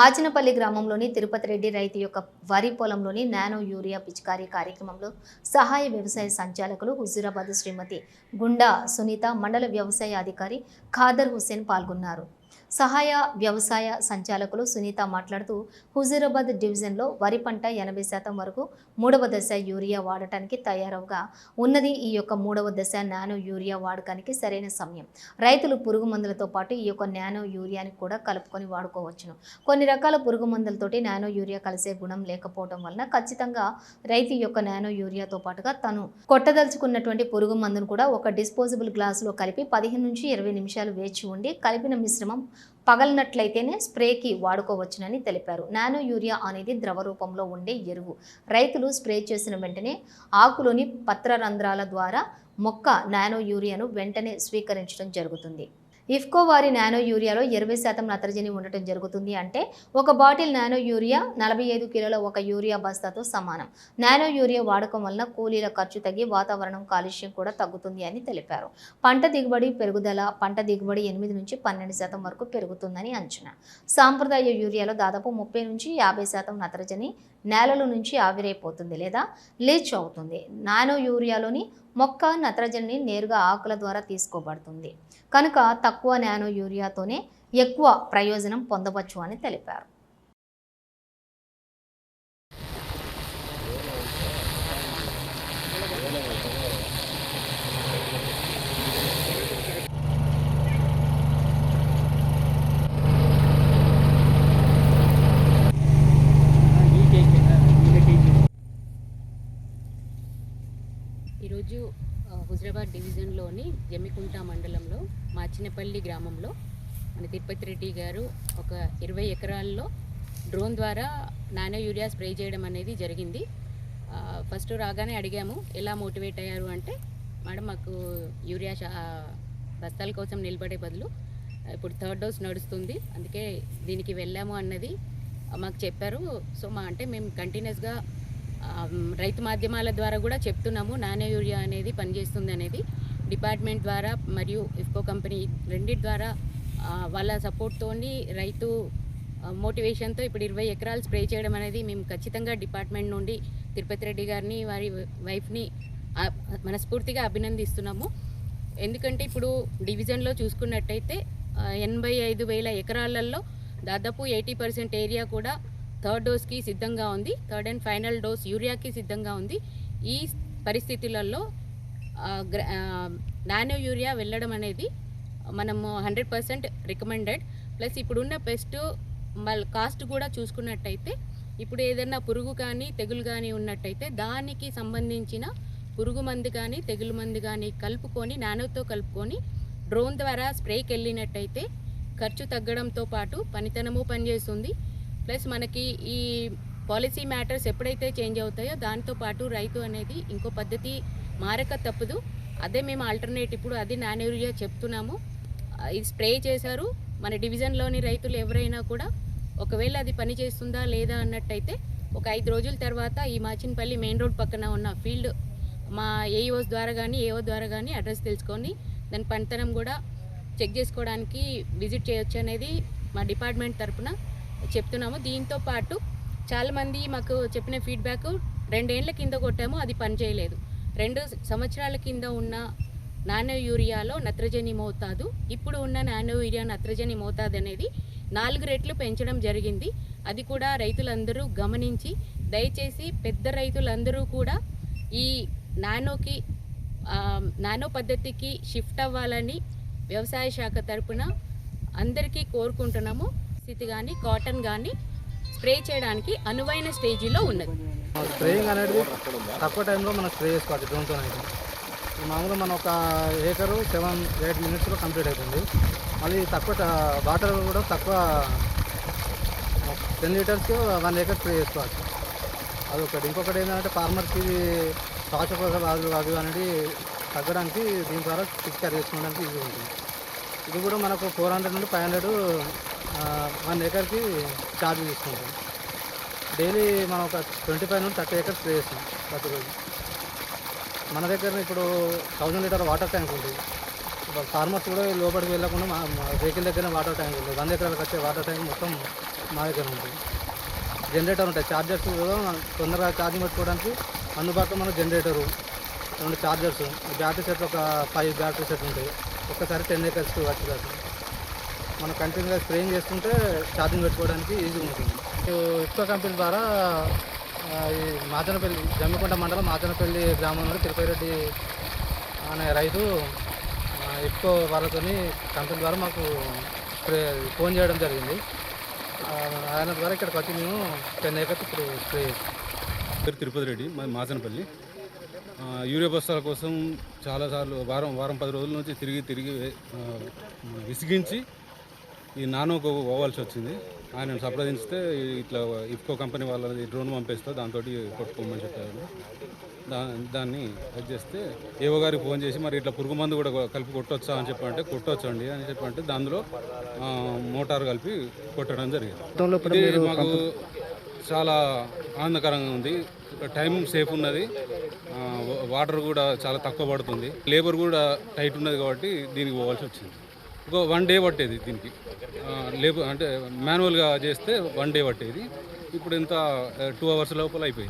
మాచినపల్లి గ్రామంలోని తిరుపతి రెడ్డి రైతు యొక్క వరి పొలంలోని నానో యూరియా పిచికారీ కార్యక్రమంలో సహాయ వ్యవసాయ సంచాలకులు హుజూరాబాద్ శ్రీమతి గుండా సునీత మండల వ్యవసాయ అధికారి ఖాదర్ హుస్సేన్ పాల్గొన్నారు. సహాయ వ్యవసాయ సంచాలకులు సునీత మాట్లాడుతూ హుజూరాబాద్ డివిజన్లో వరి పంట ఎనభై శాతం వరకు మూడవ దశ యూరియా వాడటానికి తయారవగా ఉన్నది ఈ యొక్క మూడవ దశ నానో యూరియా వాడకానికి సరైన సమయం. రైతులు పురుగు మందులతో పాటు ఈ యొక్క నానో యూరియాని కూడా కలుపుకొని వాడుకోవచ్చును. కొన్ని రకాల పురుగు మందులతోటి నానో యూరియా కలిసే గుణం లేకపోవడం వలన ఖచ్చితంగా రైతు యొక్క నానో యూరియాతో పాటుగా తను కొట్టదలుచుకున్నటువంటి పురుగు మందును కూడా ఒక డిస్పోజబుల్ గ్లాసులో కలిపి పదిహేను నుంచి ఇరవై నిమిషాలు వేచి ఉండి కలిపిన మిశ్రమం పగలనట్లయితేనే స్ప్రేకి వాడుకోవచ్చునని తెలిపారు. నానో యూరియా అనేది ద్రవ రూపంలో ఉండే ఎరువు. రైతులు స్ప్రే చేసిన వెంటనే ఆకులోని పత్రరంధ్రాల ద్వారా మొక్క నానో యూరియాను వెంటనే స్వీకరించడం జరుగుతుంది. ఇఫ్కో వారి నానో యూరియాలో ఇరవై శాతం నత్రజని ఉండటం జరుగుతుంది అంటే ఒక బాటిల్ నానో యూరియా నలభై ఐదు కిలోల ఒక యూరియా బస్తాతో సమానం. నానో యూరియా వాడకం వలన కూలీల ఖర్చు తగ్గి వాతావరణం కాలుష్యం కూడా తగ్గుతుంది అని తెలిపారు. పంట దిగుబడి పెరుగుదల పంట దిగుబడి ఎనిమిది నుంచి పన్నెండు శాతం వరకు పెరుగుతుందని అంచనా. సాంప్రదాయ యూరియాలో దాదాపు ముప్పై నుంచి యాభై శాతం నత్రజని నేలల నుంచి ఆవిరైపోతుంది లేదా లీచ్ అవుతుంది. నానో యూరియాలోని మొక్క నత్రజనిని నేరుగా ఆకుల ద్వారా తీసుకోబడుతుంది. కనుక తక్కువ నానో యూరియాతోనే ఎక్కువ ప్రయోజనం పొందవచ్చు అని తెలిపారు. జిల్లాలోని జమ్మికుంట మండలంలో మాచినపల్లి గ్రామంలో మన తిరుపతి రెడ్డి గారు ఒక ఇరవై ఎకరాల్లో డ్రోన్ ద్వారా నానో యూరియా స్ప్రే చేయడం అనేది జరిగింది. ఫస్ట్ రాగానే అడిగాము ఎలా మోటివేట్ అయ్యారు అంటే మేడం మాకు యూరియా బస్తాల కోసం నిలబడే బదులు ఇప్పుడు థర్డ్ డోస్ నడుస్తుంది అందుకే దీనికి వెళ్ళాము అన్నది మాకు చెప్పారు. సో మా అంటే మేము కంటిన్యూస్గా రైతు మాధ్యమాల ద్వారా కూడా చెప్తున్నాము నానే యూరియా అనేది పనిచేస్తుంది అనేది. డిపార్ట్మెంట్ ద్వారా మరియు ఇఫ్కో కంపెనీ రెండిటి ద్వారా వాళ్ళ సపోర్ట్తోని రైతు మోటివేషన్తో ఇప్పుడు ఇరవై ఎకరాలు స్ప్రే చేయడం అనేది మేము ఖచ్చితంగా డిపార్ట్మెంట్ నుండి తిరుపతి రెడ్డి గారిని వారి వైఫ్ని మనస్ఫూర్తిగా అభినందిస్తున్నాము. ఎందుకంటే ఇప్పుడు డివిజన్లో చూసుకున్నట్టయితే ఎనభై ఐదు వేల ఎకరాలలో దాదాపు ఎయిటీ పర్సెంట్ ఏరియా కూడా థర్డ్ డోస్కి సిద్ధంగా ఉంది. థర్డ్ అండ్ ఫైనల్ డోస్ యూరియాకి సిద్ధంగా ఉంది. ఈ పరిస్థితులలో నానో యూరియా వెళ్ళడం అనేది మనము హండ్రెడ్ పర్సెంట్ రికమెండెడ్. ప్లస్ ఇప్పుడున్న పెస్ట్ మళ్ళీ కాస్ట్ కూడా చూసుకున్నట్టయితే ఇప్పుడు ఏదైనా పురుగు కానీ తెగులు కానీ ఉన్నట్టయితే దానికి సంబంధించిన పురుగు మందు కానీ తెగులు మందు కానీ కలుపుకొని నానోతో కలుపుకొని డ్రోన్ ద్వారా స్ప్రేకి వెళ్ళినట్టయితే ఖర్చు తగ్గడంతో పాటు పనితనము పనిచేస్తుంది. ప్లస్ మనకి ఈ పాలసీ మ్యాటర్స్ ఎప్పుడైతే చేంజ్ అవుతాయో దాంతో పాటు రైతు అనేది ఇంకో పద్ధతి మారక తప్పదు. అదే మేము ఆల్టర్నేట్ ఇప్పుడు అది నానూరియా చెప్తున్నాము. ఇది స్ప్రే చేశారు. మన డివిజన్లోని రైతులు ఎవరైనా కూడా ఒకవేళ అది పని చేస్తుందా లేదా అన్నట్టయితే ఒక ఐదు రోజుల తర్వాత ఈ మాచినపల్లి మెయిన్ రోడ్ పక్కన ఉన్న ఫీల్డ్ మా ఏఈఓస్ ద్వారా కానీ ఏఓ ద్వారా కానీ అడ్రస్ తెలుసుకొని దాని పనితనం కూడా చెక్ చేసుకోవడానికి విజిట్ చేయొచ్చు అనేది మా డిపార్ట్మెంట్ తరపున చెప్తున్నాము. దీంతో పాటు చాలామంది మాకు చెప్పిన ఫీడ్బ్యాక్ రెండేళ్ళ కింద కొట్టాము. అది పనిచేయలేదు. రెండు సంవత్సరాల కింద ఉన్న నానో యూరియాలో నత్రజని మోతాదు. ఇప్పుడు ఉన్న నానో యూరియా నత్రజని మోతాదు అనేది నాలుగు రెట్లు పెంచడం జరిగింది. అది కూడా రైతులందరూ గమనించి దయచేసి పెద్ద రైతులందరూ కూడా ఈ నానోకి నానో పద్ధతికి షిఫ్ట్ అవ్వాలని వ్యవసాయ శాఖ తరపున అందరికీ కోరుకుంటున్నాము. స్థితి కానీ కాటన్ కానీ స్ప్రే చేయడానికి అనువైన స్టేజీలో ఉన్నది. స్ప్రేయింగ్ అనేది తక్కువ టైంలో మనం స్ప్రే చేసుకోవచ్చు డ్రోన్తో అయితే. మామూలుగా మనం ఒక ఏకరు సెవెన్ ఎయిట్ మినిట్స్లో కంప్లీట్ అవుతుంది మళ్ళీ తక్కువ వాటర్ కూడా తక్కువ టెన్ లీటర్స్కి వన్ ఏకర్ స్ప్రే చేసుకోవచ్చు అదొకటి ఇంకొకటి ఏంటంటే ఫార్మర్కి ఇది శ్వాసకోశ వ్యాధులు అవి అనేది తగ్గడానికి దీని ద్వారా పిక్చర్ చేసుకోవడానికి ఈజీ ఉంటుంది. ఇది కూడా మనకు ఫోర్ హండ్రెడ్ నుండి ఫైవ్ హండ్రెడ్ వన్ ఏకర్కి ఛార్జ్ తీసుకుంటాం. డైలీ మనం ఒక ట్వంటీ ఫైవ్ నుండి థర్టీ ఏకర్స్ ప్లే చేస్తాం ప్రతిరోజు. మన దగ్గర ఇప్పుడు థౌజండ్ లీటర్ వాటర్ ట్యాంక్ ఉంది. ఫార్మర్స్ కూడా లోపలికి వెళ్ళకుండా మా వెహికల్ దగ్గర వాటర్ ట్యాంక్ ఉంది. వంద ఎకరాలకు వచ్చే వాటర్ ట్యాంక్ మొత్తం మా దగ్గర ఉంటుంది. జనరేటర్ ఉంటాయి. ఛార్జర్స్ కూడా తొందరగా ఛార్జింగ్ పెట్టుకోవడానికి అందుబాటులో మన జనరేటరు రెండు చార్జర్స్ బ్యాటరీ సెట్ ఒక ఫైవ్ బ్యాటరీ సెట్ ఉంటాయి. ఒక్కసారి టెన్ ఎకర్స్ వచ్చేదాకా. మనం కంటిన్యూగా స్ప్రేయింగ్ చేసుకుంటే ఛార్జింగ్ పెట్టుకోవడానికి ఈజీగా ఉంటుంది. ఇఫ్కో కంపెనీ ద్వారా ఆ, ఈ మాచనపల్లి జమ్మికొండ మండలం మాచనపల్లి గ్రామం నుండి తిరుపతి రెడ్డి అనే రైతు ఇఫ్కో వాళ్ళతోని కంపెనీ ద్వారా మాకు స్ప్రే ఫోన్ చేయడం జరిగింది. ఆ, ఆయన ద్వారా ఇక్కడికి వచ్చి మేము టెన్ ఏకర్స్ ఇప్పుడు స్ప్రే చేస్తాం. పేరు తిరుపతి రెడ్డి మాది మాచనపల్లి. యూరియా బస్తాల కోసం చాలాసార్లు వారం వారం పది రోజుల నుంచి తిరిగి తిరిగి విసిగించి ఈ నానోకు పోవాల్సి వచ్చింది. ఆయన సంప్రదించితే ఇట్లా ఇఫ్కో కంపెనీ వాళ్ళది డ్రోన్ పంపిస్తే దాంతో కొట్టుకోమని చెప్పారు. దా దాన్ని అది చేస్తే ఏవో గారికి ఫోన్ చేసి మరి ఇట్లా పురుగు మందు కూడా కలిపి కొట్టొచ్చా అని చెప్పంటే కొట్టొచ్చండి అని చెప్పంటే దానిలో మోటార్ కలిపి కొట్టడం జరిగింది. మాకు చాలా ఆనందకరంగా ఉంది. టైం సేఫ్ ఉన్నది. వాటర్ కూడా చాలా తక్కువ పడుతుంది. లేబర్ కూడా టైట్ ఉన్నది కాబట్టి దీనికి పోవాల్సి వచ్చింది. ఒక వన్ డే పట్టేది దీనికి. ఆ, లేబర్ అంటే మాన్యువల్గా చేస్తే వన్ డే పట్టేది. ఇప్పుడు ఇంత టూ అవర్స్ లోపల అయిపోయింది.